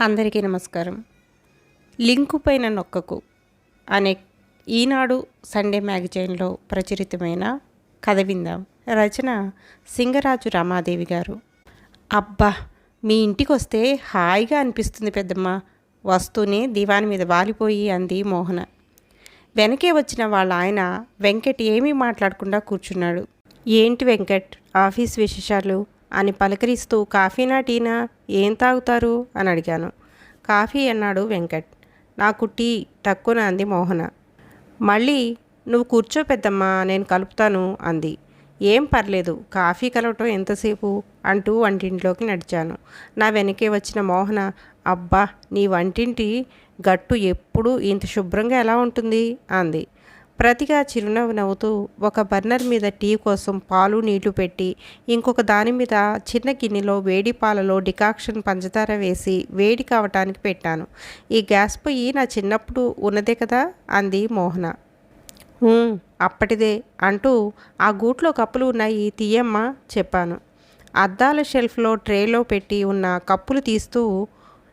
అందరికీ నమస్కారం. లింకు పైన నొక్కకు అనే ఈనాడు సండే మ్యాగజైన్లో ప్రచురితమైన కథ విందాం. రచన సింగరాజు రమాదేవి గారు. అబ్బా! మీ ఇంటికి వస్తే హాయిగా అనిపిస్తుంది పెద్దమ్మ. వస్తూనే దివాని మీద వాలిపోయి అంది మోహన. వెనకే వచ్చిన వాళ్ళ ఆయన వెంకట్ ఏమీ మాట్లాడకుండా కూర్చున్నాడు. ఏంటి వెంకట్? ఆఫీస్ విశేషాలు? అని పలకరిస్తూ కాఫీనా టీనా? ఏం తాగుతారు? అని అడిగాను. కాఫీ అన్నాడు వెంకట్. నాకు టీ తక్కువ అంది మోహన. మళ్ళీ నువ్వు కూర్చో పెద్దమ్మా నేను కలుపుతాను అంది. ఏం పర్లేదు కాఫీ కలవటం ఎంతసేపు? అంటూ వంటింట్లోకి నడిచాను. నా వెనకే వచ్చిన మోహన అబ్బా నీ వంటింటి గట్టు ఎప్పుడు ఇంత శుభ్రంగా ఎలా ఉంటుంది? అంది. ప్రతిగా చిరునవ్వు నవ్వుతూ ఒక బర్నర్ మీద టీ కోసం పాలు నీళ్ళు పెట్టి ఇంకొక దాని మీద చిన్న గిన్నెలో వేడి పాలలో డికాక్షన్ పంచదార వేసి వేడి కావటానికి పెట్టాను. ఈ గ్యాస్ పొయ్యి నా చిన్నప్పుడు ఉన్నదే కదా? అంది మోహన. అప్పటిదే అంటూ ఆ గూట్లో కప్పులు ఉన్నాయి తీయమ్మా చెప్పాను. అద్దాల షెల్ఫ్లో ట్రేలో పెట్టి ఉన్న కప్పులు తీస్తూ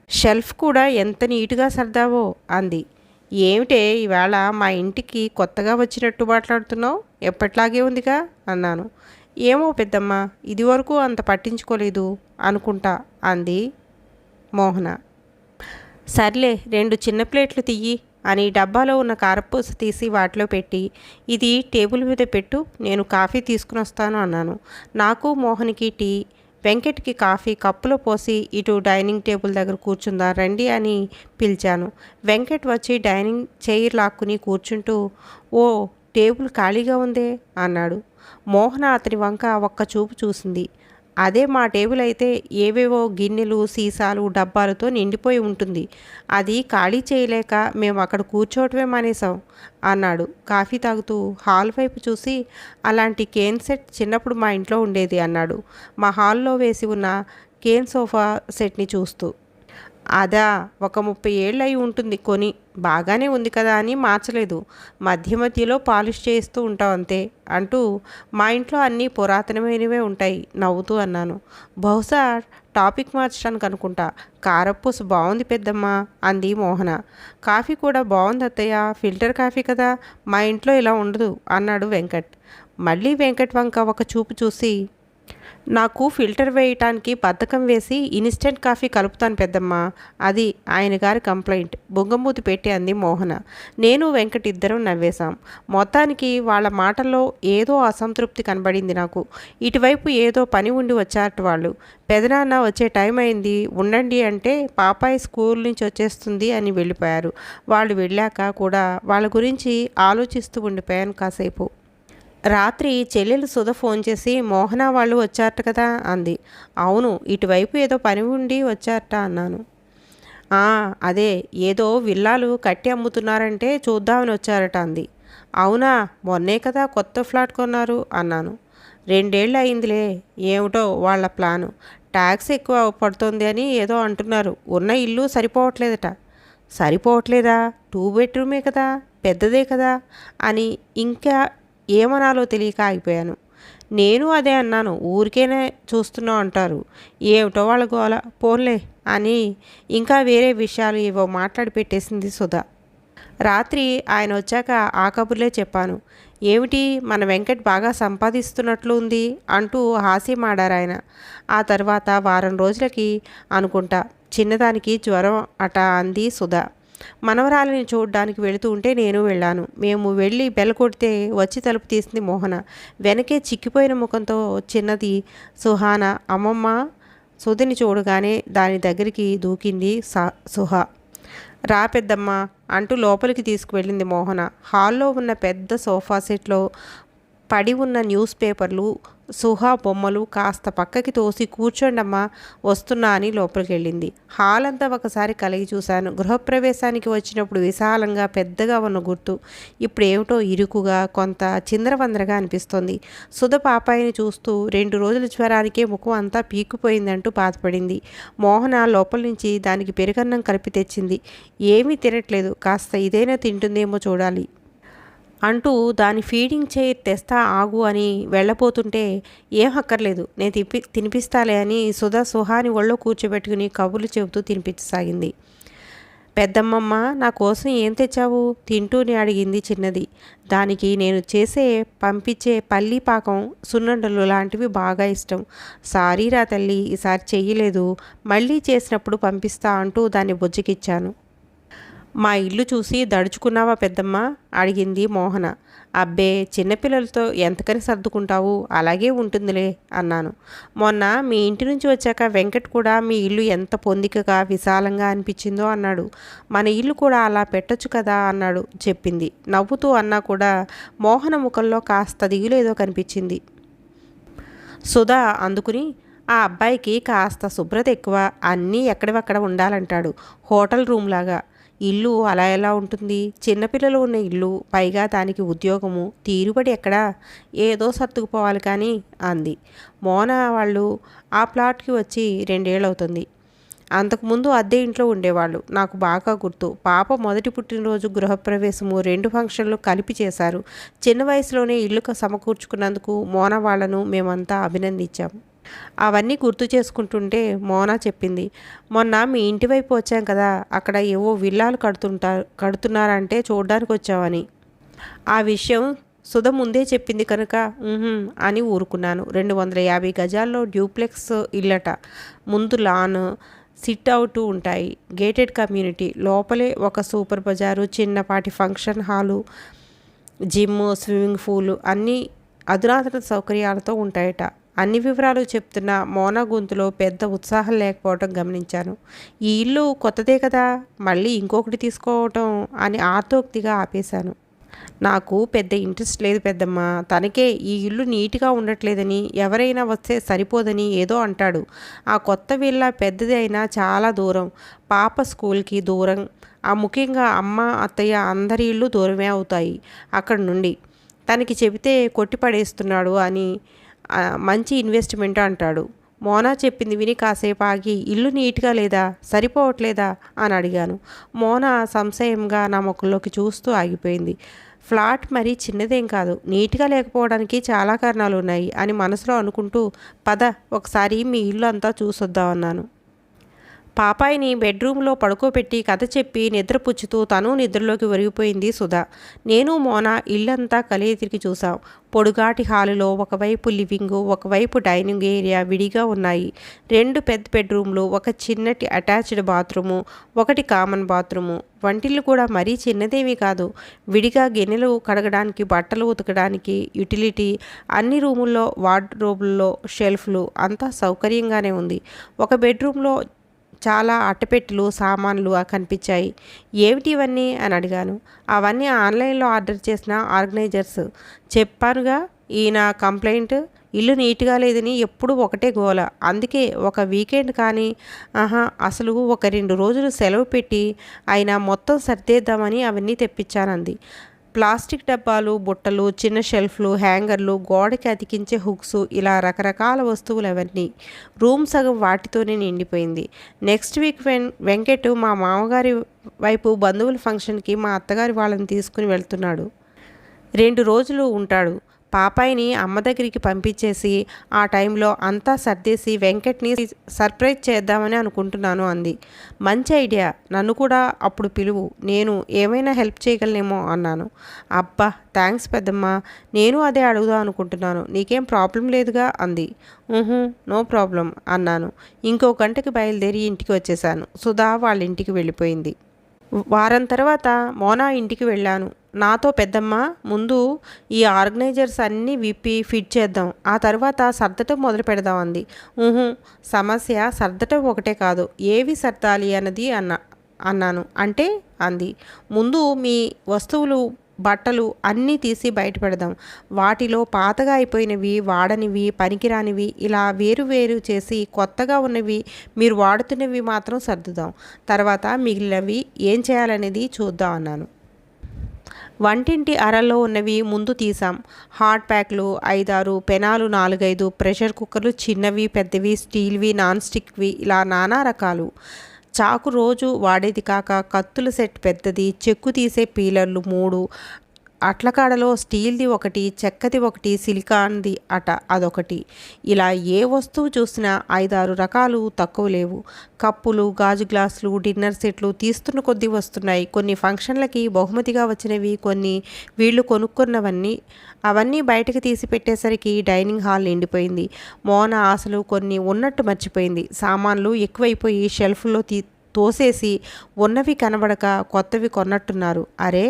షెల్ఫ్ కూడా ఎంత నీటుగా సర్దావో అంది. ఏమిటే ఈవేళ మా ఇంటికి కొత్తగా వచ్చినట్టు మాట్లాడుతున్నావు? ఎప్పట్లాగే ఉందిగా? అన్నాను. ఏమో పెద్దమ్మ ఇదివరకు అంత పట్టించుకోలేదు అనుకుంటా అంది మోహన. సర్లే రెండు చిన్న ప్లేట్లు తీయి అని డబ్బాలో ఉన్న కారపూస తీసి వాటిలో పెట్టి ఇది టేబుల్ మీద పెట్టు నేను కాఫీ తీసుకుని వస్తాను అన్నాను. నాకు మోహన్కి టీ వెంకట్కి కాఫీ కప్పులో పోసి ఇటు డైనింగ్ టేబుల్ దగ్గర కూర్చుందా రండి అని పిలిచాను. వెంకట్ వచ్చి డైనింగ్ చైర్ లాక్కుని కూర్చుంటూ ఓ టేబుల్ ఖాళీగా ఉందే? అన్నాడు. మోహన అతని వంక ఒక్క చూపు చూసింది. అదే మా టేబుల్ అయితే ఏవేవో గిన్నెలు సీసాలు డబ్బాలతో నిండిపోయి ఉంటుంది. అది ఖాళీ చేయలేక మేము అక్కడ కూర్చోవటమే మానేసాం అన్నాడు. కాఫీ తాగుతూ హాల్ వైపు చూసి అలాంటి కేన్ సెట్ చిన్నప్పుడు మా ఇంట్లో ఉండేది అన్నాడు. మా హాల్లో వేసి ఉన్న కేన్ సోఫా సెట్ని చూస్తూ. అదా ఒక ముప్పై ఏళ్ళు అయి ఉంటుంది కొని. బాగానే ఉంది కదా అని మార్చలేదు. మధ్య మధ్యలో పాలిష్ చేస్తూ ఉంటాం అంతే అంటూ మా ఇంట్లో అన్నీ పురాతనమైనవే ఉంటాయి నవ్వుతూ అన్నాను. బహుశా టాపిక్ మార్చడానికి అనుకుంటా. కారప్పూస బాగుంది పెద్దమ్మ అంది మోహన. కాఫీ కూడా బాగుంది అత్తయ్య ఫిల్టర్ కాఫీ కదా మా ఇంట్లో ఇలా ఉండదు అన్నాడు వెంకట్. మళ్ళీ వెంకట్ వంక ఒక చూపు చూసి నాకు ఫిల్టర్ వేయటానికి బద్ధకం వేసి ఇన్స్టెంట్ కాఫీ కలుపుతాను పెద్దమ్మ అది ఆయన గారి కంప్లైంట్. బొంగమూతి పెట్టి అంది మోహన. నేను వెంకట్ ఇద్దరం నవ్వేశాం. మొత్తానికి వాళ్ళ మాటల్లో ఏదో అసంతృప్తి కనబడింది నాకు. ఇటువైపు ఏదో పని ఉండి వచ్చారట వాళ్ళు. పెదనాన్న వచ్చే టైం అయింది. ఉండండి అంటే పాపాయి స్కూల్ నుంచి వచ్చేస్తుంది అని వెళ్ళిపోయారు. వాళ్ళు వెళ్ళాక కూడా వాళ్ళ గురించి ఆలోచిస్తూ ఉండిపోయాను కాసేపు. రాత్రి చెల్లెలు సుధ ఫోన్ చేసి మోహన వాళ్ళు వచ్చారట కదా అంది. అవును ఇటువైపు ఏదో పని ఉండి వచ్చారట అన్నాను. అదే ఏదో విల్లాలు కట్టి అమ్ముతున్నారంటే చూద్దామని వచ్చారట అంది. అవునా మొన్నే కదా కొత్త ఫ్లాట్ కొన్నారు అన్నాను. రెండేళ్ళు అయిందిలే ఏమిటో వాళ్ళ ప్లాను. ట్యాక్స్ ఎక్కువ పడుతుంది అని ఏదో అంటున్నారు. ఉన్న ఇల్లు సరిపోవట్లేదట. సరిపోవట్లేదా? టూ బెడ్రూమే కదా పెద్దదే కదా అని ఇంకా ఏమనాలో తెలియక ఆగిపోయాను. నేను అదే అన్నాను. ఊరికేనే చూస్తున్నావు అంటారు. ఏమిటో వాళ్ళ గోల. పోన్లే అని ఇంకా వేరే విషయాలు ఏవో మాట్లాడి పెట్టేసింది సుధా. రాత్రి ఆయన వచ్చాక ఆ కబుర్లే చెప్పాను. ఏమిటి? మన వెంకట్ బాగా సంపాదిస్తున్నట్లు ఉంది అంటూ హాస్యమాడారు ఆయన. ఆ తర్వాత వారం రోజులకి అనుకుంటా. చిన్నదానికి జ్వరం అట అంది సుధా. మనవరాలిని చూడడానికి వెళుతూ ఉంటే నేను వెళ్ళాను. మేము వెళ్ళి బెల్ల కొడితే వచ్చి తలుపు తీసింది మోహన. వెనకే చిక్కిపోయిన ముఖంతో చిన్నది సుహాన అమ్మమ్మ సుధిని చూడగానే దాని దగ్గరికి దూకింది సా సుహా. రా పెద్దమ్మ అంటూ లోపలికి తీసుకువెళ్ళింది మోహన. హాల్లో ఉన్న పెద్ద సోఫా సెట్లో పడి ఉన్న న్యూస్ పేపర్లు సుహా బొమ్మలు కాస్త పక్కకి తోసి కూర్చోండమ్మా వస్తున్నా అని లోపలికి వెళ్ళింది హాల్ అంతా ఒకసారి కలిగి చూశాను. గృహప్రవేశానికి వచ్చినప్పుడు విశాలంగా పెద్దగా ఉన్న గుర్తు. ఇప్పుడు ఏమిటో ఇరుకుగా కొంత చిందరవందరగా అనిపిస్తోంది. సుధ పాపాయిని చూస్తూ రెండు రోజుల జ్వరానికే ముఖం అంతా పీక్కుపోయిందంటూ బాధపడింది. మోహన లోపల నుంచి దానికి పెరుగన్నం కలిపి తెచ్చింది. ఏమీ తినట్లేదు. కాస్త ఇదైనా తింటుందేమో చూడాలి. అంటూ దాని ఫీడింగ్ చైర్ తెస్తా ఆగు అని వెళ్ళపోతుంటే ఏం అక్కర్లేదు. నేను తిప్పి తినిపిస్తాలే అని సుధా సుహాని ఒళ్ళో కూర్చోబెట్టుకుని కబుర్లు చెబుతూ తినిపించసాగింది. పెద్దమ్మమ్మ నా కోసం ఏం తెచ్చావు? తింటూనే అడిగింది చిన్నది. దానికి నేను చేసే పంపించే పల్లీ పాకం సున్నుండలు లాంటివి బాగా ఇష్టం. సారీరా తల్లి ఈసారి చెయ్యలేదు. మళ్ళీ చేసినప్పుడు పంపిస్తా అంటూ దాన్ని బుజ్జకిచ్చాను. మా ఇల్లు చూసి దడుచుకున్నావా పెద్దమ్మ? అడిగింది మోహన. అబ్బే చిన్నపిల్లలతో ఎంతకని సర్దుకుంటావు? అలాగే ఉంటుందిలే అన్నాను. మొన్న మీ ఇంటి నుంచి వచ్చాక వెంకట్ కూడా మీ ఇల్లు ఎంత పొందికగా విశాలంగా అనిపించిందో అన్నాడు. మన ఇల్లు కూడా అలా పెట్టొచ్చు కదా అన్నాడు చెప్పింది. నవ్వుతూ అన్నా కూడా మోహన ముఖంలో కాస్త దిగులేదో కనిపించింది. సుధా అందుకుని ఆ అబ్బాయికి కాస్త శుభ్రత ఎక్కువ అన్నీ ఎక్కడివక్కడ ఉండాలంటాడు. హోటల్ రూమ్ లాగా ఇల్లు అలా ఎలా ఉంటుంది? చిన్నపిల్లలు ఉన్న ఇల్లు పైగా దానికి ఉద్యోగము తీరుబడి ఎక్కడా? ఏదో సర్దుకుపోవాలి కానీ అంది. మోన వాళ్ళు ఆ ప్లాట్కి వచ్చి రెండేళ్ళు అవుతుంది అంతకుముందు అద్దె ఇంట్లో ఉండేవాళ్ళు. నాకు బాగా గుర్తు. పాప మొదటి పుట్టినరోజు గృహప్రవేశము రెండు ఫంక్షన్లు కలిపి చేశారు. చిన్న వయసులోనే ఇల్లు సమకూర్చుకున్నందుకు మోన వాళ్ళను మేమంతా అభినందించాము అవన్నీ గుర్తు చేసుకుంటుంటే మోనా చెప్పింది మొన్న మీ ఇంటి వైపు వచ్చాం కదా అక్కడ ఏవో విల్లాలు కడుతుంటారు కడుతున్నారంటే చూడడానికి వచ్చామని ఆ విషయం సుధ ముందే చెప్పింది కనుక అని ఊరుకున్నాను. రెండు వందల యాభై గజాల్లో డ్యూప్లెక్స్ ఇల్లట ముందు లాన్ సిట్ అవుట్ ఉంటాయి. గేటెడ్ కమ్యూనిటీ లోపలే ఒక సూపర్ బజారు చిన్నపాటి function hall gym swimming pool అన్నీ అధునాతన సౌకర్యాలతో ఉంటాయట. అన్ని వివరాలు చెప్తున్న మోనా గొంతులో పెద్ద ఉత్సాహం లేకపోవటం గమనించాను. ఈ ఇల్లు కొత్తదే కదా మళ్ళీ ఇంకొకటి తీసుకోవటం అని ఆతోక్తిగా ఆపేశాను. నాకు పెద్ద ఇంట్రెస్ట్ లేదు పెద్దమ్మ తనకే ఈ ఇల్లు నీట్గా ఉండట్లేదని ఎవరైనా వస్తే సరిపోదని ఏదో అంటాడు. ఆ కొత్త విల్ల పెద్దది అయినా చాలా దూరం పాప స్కూల్కి దూరం. ఆ ముఖ్యంగా అమ్మ అత్తయ్య అందరి ఇల్లు దూరమే అవుతాయి అక్కడ నుండి. తనకి చెబితే కొట్టి పడేస్తున్నాడు అని మంచి ఇన్వెస్ట్మెంట్ అంటాడు. మోనా చెప్పింది విని కాసేపు ఆగి ఇల్లు నీట్గా లేదా? సరిపోవట్లేదా? అని అడిగాను. మోనా సంశయంగా నా మొక్కల్లోకి చూస్తూ ఆగిపోయింది. ఫ్లాట్ మరీ చిన్నదేం కాదు. నీట్గా లేకపోవడానికి చాలా కారణాలు ఉన్నాయి అని మనసులో అనుకుంటూ పద ఒకసారి మీ ఇల్లు అంతా చూసొద్దామన్నాను పాపాయిని బెడ్రూమ్లో పడుకోబెట్టి కథ చెప్పి నిద్రపుచ్చుతూ తను నిద్రలోకి ఒరిగిపోయింది సుధా. నేను మోన ఇల్లంతా కలిగి తిరిగి చూసాం పొడుగాటి హాలులో ఒకవైపు లివింగ్ ఒకవైపు డైనింగ్ ఏరియా విడిగా ఉన్నాయి. రెండు పెద్ద బెడ్రూమ్లు ఒక చిన్నటి అటాచ్డ్ బాత్రూము ఒకటి కామన్ బాత్రూము. వంటిల్లు కూడా మరీ చిన్నదేమీ కాదు. విడిగా గిన్నెలు కడగడానికి బట్టలు ఉతకడానికి యుటిలిటీ అన్ని రూముల్లో వార్డ్రోబుల్లో షెల్ఫ్లు అంతా సౌకర్యంగానే ఉంది. ఒక బెడ్రూమ్లో చాలా అట్టపెట్టెలు సామాన్లు కనిపించాయి. ఏమిటి ఇవన్నీ? అని అడిగాను. అవన్నీ ఆన్లైన్లో ఆర్డర్ చేసిన ఆర్గనైజర్స్. చెప్పానుగా ఈయన కంప్లైంట్ ఇల్లు నీట్గా లేదని ఎప్పుడు ఒకటే గోల. అందుకే ఒక వీకెండ్ కానీ ఆహా అసలు ఒక రెండు రోజులు సెలవు పెట్టి అయినా మొత్తం సర్దేద్దామని అవన్నీ తెప్పించానంది. ప్లాస్టిక్ డబ్బాలు బుట్టలు చిన్న షెల్ఫ్లు హ్యాంగర్లు గోడకి అతికించే హుక్స్ ఇలా రకరకాల వస్తువులు అవన్నీ రూమ్ సగం వాటితోనే నిండిపోయింది. నెక్స్ట్ వీక్ వెన్ వెంకట్ మా మామగారి వైపు బంధువుల ఫంక్షన్కి మా అత్తగారి వాళ్ళని తీసుకుని వెళ్తున్నాడు. రెండు రోజులు ఉంటాడు. పాపాయిని అమ్మ దగ్గరికి పంపించేసి ఆ టైంలో అంతా సర్దేసి వెంకట్ని సర్ప్రైజ్ చేద్దామని అనుకుంటున్నాను అంది. మంచి ఐడియా. నన్ను కూడా అప్పుడు పిలువు. నేను ఏమైనా హెల్ప్ చేయగలనేమో అన్నాను. అబ్బా థ్యాంక్స్ పెద్దమ్మ. నేను అదే అడుగుదాం అనుకుంటున్నాను. నీకేం ప్రాబ్లం లేదుగా? అంది. నో ప్రాబ్లం అన్నాను. ఇంకో గంటకి బయలుదేరి ఇంటికి వచ్చేసాను సుధా వాళ్ళ ఇంటికి వెళ్ళిపోయింది. వారం తర్వాత మోనా ఇంటికి వెళ్ళాను. నాతో పెద్దమ్మ ముందు ఈ ఆర్గనైజర్స్ అన్నీ విప్పి ఫిట్ చేద్దాం. ఆ తర్వాత సర్దటం మొదలు పెడదాం అంది. ఊహు సమస్య సర్దటం ఒకటే కాదు. ఏవి సర్దాలి అన్నది అన్న అన్నాను. అంటే అంది. ముందు మీ వస్తువులు బట్టలు అన్నీ తీసి బయట పెడదాం వాటిలో పాతగా అయిపోయినవి వాడనివి పనికిరానివి ఇలా వేరు వేరు చేసి కొత్తగా ఉన్నవి మీరు వాడుతున్నవి మాత్రం సర్దుదాం. తర్వాత మిగిలినవి ఏం చేయాలనేది చూద్దాం అన్నాను. వంటింటి అరల్లో ఉన్నవి ముందు తీసాం. హాట్ ప్యాక్లు ఐదారు పెనాలు నాలుగైదు ప్రెషర్ కుక్కర్లు చిన్నవి పెద్దవి స్టీల్వి నాన్ స్టిక్వి ఇలా నానా రకాలు. చాకు రోజు వాడేది కాక కత్తుల సెట్ పెద్దది చెక్కు తీసే పీలర్లు మూడు అట్లకాడలో స్టీల్ది ఒకటి చెక్కది ఒకటి సిలికాన్ది అట అదొకటి. ఇలా ఏ వస్తువు చూసినా ఐదారు రకాలు తక్కువ లేవు. కప్పులు గాజు గ్లాసులు డిన్నర్ సెట్లు తీస్తున్న కొద్దీ వస్తున్నాయి. కొన్ని ఫంక్షన్లకి బహుమతిగా వచ్చినవి కొన్ని వీళ్ళు కొనుక్కున్నవన్నీ అవన్నీ బయటకు తీసి పెట్టేసరికి డైనింగ్ హాల్ నిండిపోయింది. మోన ఆశలు కొన్ని ఉన్నట్టు మర్చిపోయింది. సామాన్లు ఎక్కువైపోయి షెల్ఫ్లో తీ తోసేసి ఉన్నవి కనబడక కొత్తవి కొన్నట్టున్నారు. అరే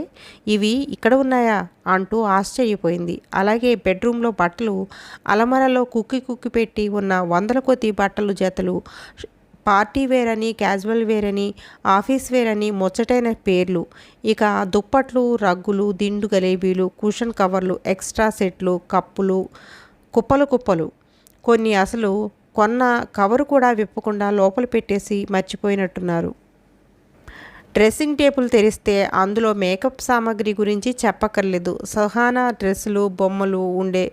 ఇవి ఇక్కడ ఉన్నాయా? అంటూ ఆశ్చర్యపోయింది. అలాగే బెడ్రూమ్లో బట్టలు అలమరలో కుక్కి కుక్కి పెట్టి ఉన్న వందల కొద్ది బట్టలు జతలు పార్టీ వేర్ అని క్యాజువల్ వేర్ అని ఆఫీస్ వేర్ అని ముచ్చటైన పేర్లు. ఇక దుప్పట్లు రగ్గులు దిండు గలేబీలు కుషన్ కవర్లు ఎక్స్ట్రా సెట్లు కప్పులు కుప్పలు కుప్పలు. కొన్ని అసలు కొన్న కవరు కూడా విప్పకుండా లోపల పెట్టేసి మర్చిపోయినట్టున్నారు. డ్రెస్సింగ్ టేబుల్ తెరిస్తే అందులో మేకప్ సామాగ్రి గురించి చెప్పక్కర్లేదు. సహానా డ్రెస్సులు బొమ్మలు ఉండే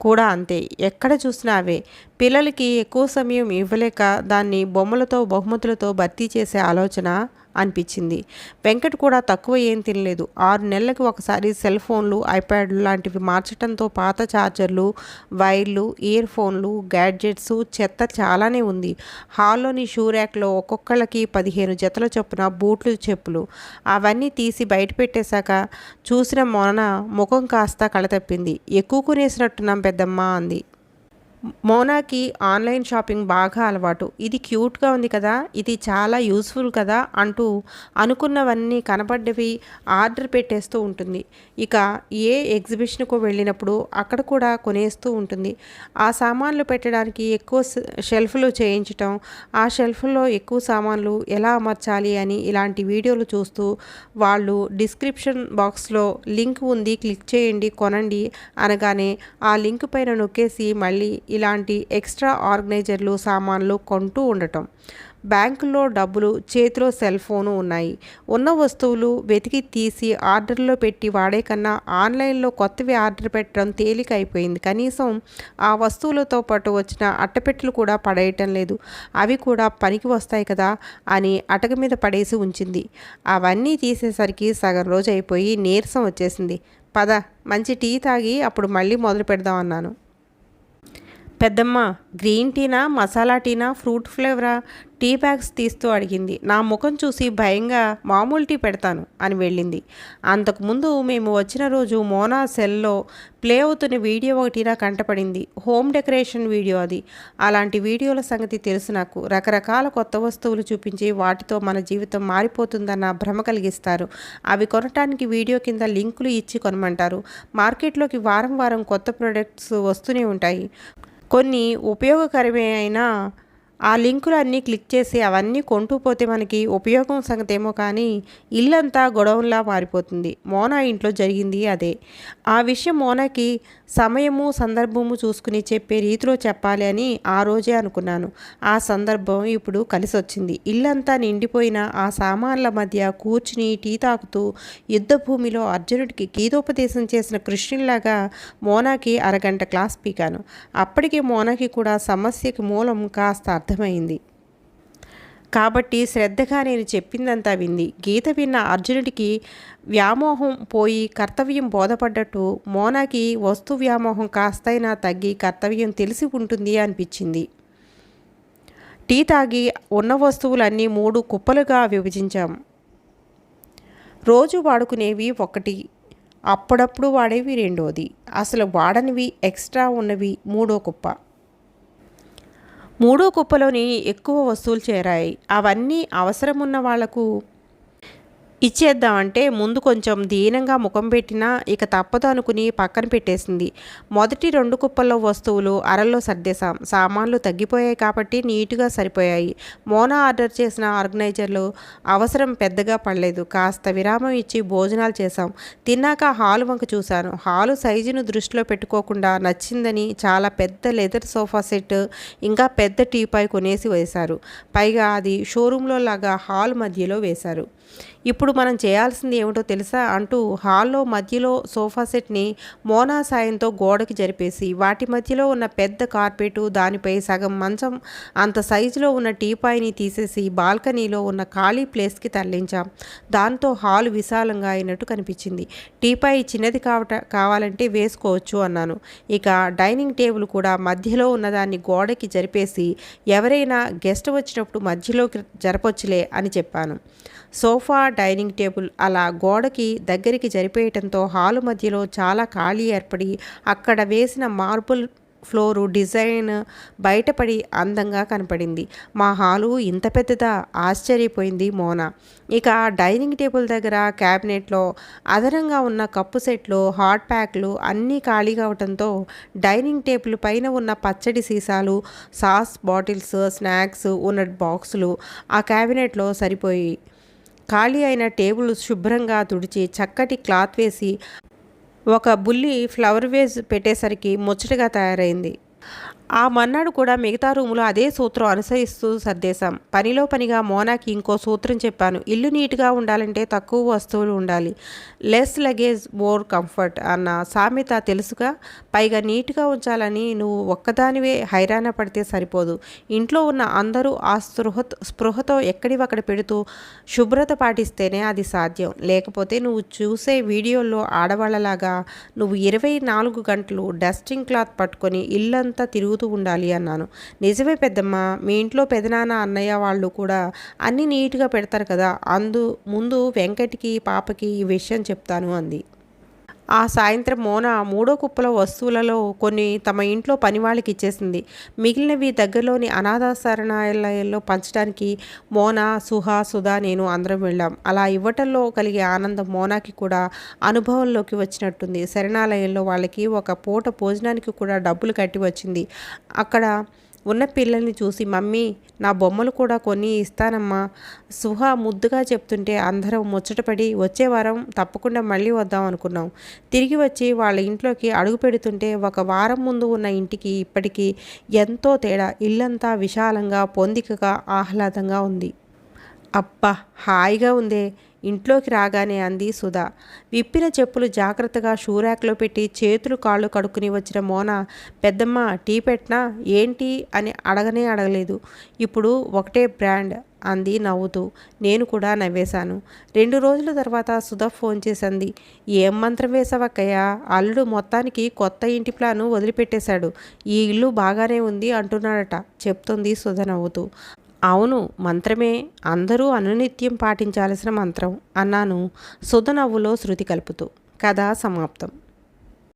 కూడా అంతే. ఎక్కడ చూసినా అవే. పిల్లలకి ఎక్కువ సమయం ఇవ్వలేక దాన్ని బొమ్మలతో బహుమతులతో భర్తీ చేసే ఆలోచన అనిపించింది. వెంకట్ కూడా తక్కువ ఏం తినలేదు. ఆరు నెలలకు ఒకసారి సెల్ ఫోన్లు ఐప్యాడ్లు లాంటివి మార్చడంతో పాత ఛార్జర్లు వైర్లు ఇయర్ ఫోన్లు గ్యాడ్జెట్స్ చెత్త చాలానే ఉంది. హాల్లోని షూ ర్యాక్లో ఒక్కొక్కళ్ళకి పదిహేను జతల చొప్పున బూట్లు చెప్పులు. అవన్నీ తీసి బయట పెట్టేశాక చూసిన మొన ముఖం కాస్త కళతప్పింది. ఎక్కువ కొనేసినట్టున్నాం పెద్దమ్మ అంది. మోనాకి ఆన్లైన్ షాపింగ్ బాగా అలవాటు. ఇది క్యూట్గా ఉంది కదా ఇది చాలా యూస్ఫుల్ కదా అంటూ అనుకున్నవన్నీ కనపడ్డవి ఆర్డర్ పెట్టేస్తూ ఉంటుంది. ఇక ఏ ఎగ్జిబిషన్కు వెళ్ళినప్పుడు అక్కడ కూడా కొనేస్తూ ఉంటుంది. ఆ సామాన్లు పెట్టడానికి ఎక్కువ షెల్ఫ్లు చేయించటం ఆ షెల్ఫ్లో ఎక్కువ సామాన్లు ఎలా అమర్చాలి అని ఇలాంటి వీడియోలు చూస్తూ వాళ్ళు డిస్క్రిప్షన్ బాక్స్లో లింక్ ఉంది క్లిక్ చేయండి కొనండి అనగానే ఆ లింక్ పైన నొక్కేసి మళ్ళీ ఇలాంటి ఎక్స్ట్రా ఆర్గనైజర్లు సామాన్లు కొంటూ ఉండటం. బ్యాంకులో డబ్బులు చేతిలో సెల్ ఫోను ఉన్నాయి. ఉన్న వస్తువులు వెతికి తీసి ఆర్డర్లో పెట్టి వాడే కన్నా ఆన్లైన్లో కొత్తవి ఆర్డర్ పెట్టడం తేలిక అయిపోయింది కనీసం ఆ వస్తువులతో పాటు వచ్చిన అట్టపెట్టెలు కూడా పడేయటం లేదు. అవి కూడా పనికి వస్తాయి కదా అని అటక మీద పడేసి ఉంచింది. అవన్నీ తీసేసరికి సగం రోజు అయిపోయి నీరసం వచ్చేసింది. పద మంచి టీ తాగి అప్పుడు మళ్ళీ మొదలు పెడదాం అన్నాను. పెద్దమ్మ గ్రీన్ టీనా మసాలా టీనా ఫ్రూట్ ఫ్లేవరా? టీ బ్యాగ్స్ తీస్తూ అడిగింది. నా ముఖం చూసి భయంగా మామూలు టీ పెడతాను అని వెళ్ళింది. అంతకుముందు మేము వచ్చిన రోజు మోనా సెల్లో ప్లే అవుతున్న వీడియో ఒకటి నా కంటపడింది. హోమ్ డెకరేషన్ వీడియో అది. అలాంటి వీడియోల సంగతి తెలుసు నాకు. రకరకాల కొత్త వస్తువులు చూపించి వాటితో మన జీవితం మారిపోతుందన్న భ్రమ కలిగిస్తారు. అవి కొనటానికి వీడియో కింద లింకులు ఇచ్చి కొనమంటారు. మార్కెట్లోకి వారం వారం కొత్త ప్రొడక్ట్స్ వస్తూనే ఉంటాయి. కొన్ని ఉపయోగకరమే అయినా ఆ లింకులు అన్నీ క్లిక్ చేసి అవన్నీ కొంటూ పోతే మనకి ఉపయోగం సంగతేమో కానీ ఇల్లంతా గొడవంలా మారిపోతుంది. మోనా ఇంట్లో జరిగింది అదే. ఆ విషయం మోనాకి సమయము సందర్భము చూసుకుని చెప్పే రీతిలో చెప్పాలి అని ఆ రోజే అనుకున్నాను. ఆ సందర్భం ఇప్పుడు కలిసి వచ్చింది ఇల్లంతా నిండిపోయిన ఆ సామాన్ల మధ్య కూర్చుని టీ తాకుతూ యుద్ధ భూమిలో అర్జునుడికి గీతోపదేశం చేసిన కృష్ణునిలాగా మోనాకి అరగంట క్లాస్ పీకాను. అప్పటికే మోనాకి కూడా సమస్యకి మూలం కాస్త అర్థమైంది. కాబట్టి శ్రద్ధగా నేను చెప్పిందంతా వింది. గీత విన్న అర్జునుడికి వ్యామోహం పోయి కర్తవ్యం బోధపడ్డట్టు మోనాకి వస్తు వ్యామోహం కాస్తైనా తగ్గి కర్తవ్యం తెలిసి ఉంటుంది అనిపించింది. టీ తాగి ఉన్న వస్తువులన్నీ మూడు కుప్పలుగా విభజించాం. రోజు వాడుకునేవి ఒకటి అప్పుడప్పుడు వాడేవి రెండోది. అసలు వాడనివి ఎక్స్ట్రా ఉన్నవి మూడో కుప్ప. మూడో కుప్పలోని ఎక్కువ వస్తువులు చేరాయి. అవన్నీ అవసరమున్న వాళ్ళకు ఇచ్చేద్దామంటే ముందు కొంచెం దీనంగా ముఖం పెట్టినా ఇక తప్పదు అనుకుని పక్కన పెట్టేసింది. మొదటి రెండు కుప్పల్లో వస్తువులు అరల్లో సర్దేశాం. సామాన్లు తగ్గిపోయాయి కాబట్టి నీటుగా సరిపోయాయి. మోనా ఆర్డర్ చేసిన ఆర్గనైజర్లు అవసరం పెద్దగా పడలేదు. కాస్త విరామం ఇచ్చి భోజనాలు చేశాం. తిన్నాక హాలు వంక చూశాను. హాలు సైజును దృష్టిలో పెట్టుకోకుండా నచ్చిందని చాలా పెద్ద లెదర్ సోఫా సెట్ ఇంకా పెద్ద టీపాయ్ కొనేసి వేశారు. పైగా అది షోరూంలో లాగా హాల్ మధ్యలో వేశారు. ఇప్పుడు మనం చేయాల్సింది ఏమిటో తెలుసా అంటూ హాల్లో మధ్యలో సోఫా సెట్ని మోనా సాయంతో గోడకి జరిపేసి వాటి మధ్యలో ఉన్న పెద్ద కార్పెటు దానిపై సగం మంచం అంత సైజులో ఉన్న టీపాయిని తీసేసి బాల్కనీలో ఉన్న ఖాళీ ప్లేస్కి తరలించాం. దాంతో హాల్ విశాలంగా అయినట్టు కనిపించింది. టీపాయి చిన్నది కావట కావాలంటే వేసుకోవచ్చు అన్నాను. ఇక డైనింగ్ టేబుల్ కూడా మధ్యలో ఉన్నదాన్ని గోడకి జరిపేసి ఎవరైనా గెస్ట్ వచ్చినప్పుడు మధ్యలోకి జరపొచ్చులే అని చెప్పాను. సో సోఫా డైనింగ్ టేబుల్ అలా గోడకి దగ్గరికి జరిపేయటంతో హాలు మధ్యలో చాలా ఖాళీ ఏర్పడి అక్కడ వేసిన మార్బుల్ ఫ్లోరు డిజైన్ బయటపడి అందంగా కనపడింది. మా హాలు ఇంత పెద్దదా? ఆశ్చర్యపోయింది మోనా. ఇక డైనింగ్ టేబుల్ దగ్గర క్యాబినెట్లో అదనంగా ఉన్న కప్పు సెట్లు హాట్ ప్యాక్లు అన్నీ ఖాళీగా అవడంతో డైనింగ్ టేబుల్ పైన ఉన్న పచ్చడి సీసాలు సాస్ బాటిల్స్ స్నాక్స్ ఉన్న బాక్సులు ఆ క్యాబినెట్లో సరిపోయి ఖాళీ అయిన టేబుల్ శుభ్రంగా తుడిచి చక్కటి క్లాత్ వేసి ఒక బుల్లి ఫ్లవర్ వేజ్ పెట్టేసరికి ముచ్చటగా తయారైంది. ఆ మన్నాడు కూడా మిగతా రూములో అదే సూత్రం అనుసరిస్తూ సర్దేశాం. పనిలో పనిగా మోనాకి ఇంకో సూత్రం చెప్పాను. ఇల్లు నీట్గా ఉండాలంటే తక్కువ వస్తువులు ఉండాలి. లెస్ లగేజ్ మోర్ కంఫర్ట్ అన్న సామెత తెలుసుగా. పైగా నీట్గా ఉంచాలని నువ్వు ఒక్కదానివే హైరాణ పడితే సరిపోదు. ఇంట్లో ఉన్న అందరూ ఆ స్పృహ స్పృహతో ఎక్కడివక్కడ పెడుతూ శుభ్రత పాటిస్తేనే అది సాధ్యం. లేకపోతే నువ్వు చూసే వీడియోల్లో ఆడవాళ్ళలాగా నువ్వు ఇరవై నాలుగు గంటలు డస్టింగ్ క్లాత్ పట్టుకొని ఇల్లంతా తిరుగు తిరుగుతూ ఉండాలి అన్నాను. నిజమే పెద్దమ్మ మీ ఇంట్లో పెదనాన్న అన్నయ్య వాళ్ళు కూడా అన్నీ నీట్గా పెడతారు కదా అందు ముందు వెంకట్కి పాపకి ఈ విషయం చెప్తాను అంది. ఆ సాయంత్రం మోన మూడో కుప్పల వస్తువులలో కొన్ని తమ ఇంట్లో పనివాళ్ళకి ఇచ్చేసింది. మిగిలినవి దగ్గరలోని అనాథాశరణాలయాల్లో పంచడానికి మోన సుహా సుధా నేను అందరం వెళ్ళాం. అలా ఇవ్వటంలో కలిగే ఆనందం మోనాకి కూడా అనుభవంలోకి వచ్చినట్టుంది. శరణాలయంలో వాళ్ళకి ఒక పూట భోజనానికి కూడా డబ్బులు కట్టి వచ్చింది. అక్కడ ఉన్న పిల్లల్ని చూసి మమ్మీ నా బొమ్మలు కూడా కొన్ని ఇస్తానమ్మా. సుహ ముద్దుగా చెప్తుంటే అందరం ముచ్చటపడి వచ్చే వారం తప్పకుండా మళ్ళీ వద్దాం అనుకున్నాం. తిరిగి వచ్చి వాళ్ళ ఇంట్లోకి అడుగు పెడుతుంటే ఒక వారం ముందు ఉన్న ఇంటికి ఇప్పటికీ ఎంతో తేడా. ఇల్లంతా విశాలంగా పొందికగా ఆహ్లాదంగా ఉంది. అబ్బా హాయిగా ఉందే. ఇంట్లోకి రాగానే అంది సుధా. విప్పిన చెప్పులు జాగ్రత్తగా షూరాక్లో పెట్టి చేతులు కాళ్ళు కడుక్కుని వచ్చిన మోన పెద్దమ్మ టీ పెట్టినా? ఏంటి? అని అడగనే అడగలేదు. ఇప్పుడు ఒకటే బ్రాండ్ అంది నవ్వుతూ. నేను కూడా నవ్వేశాను. రెండు రోజుల తర్వాత సుధ ఫోన్ చేసింది. ఏం మంత్రం వేసావక్కయ్య? అల్లుడు మొత్తానికి కొత్త ఇంటి ప్లాను వదిలిపెట్టేశాడు. ఈ ఇల్లు బాగానే ఉంది అంటున్నాడట చెప్తుంది సుధ నవ్వుతూ. అవును మంత్రమే. అందరూ అనునిత్యం పాటించాల్సిన మంత్రం అన్నాను సుధ నవ్వులో శృతి కలుపుతూ. కథ సమాప్తం.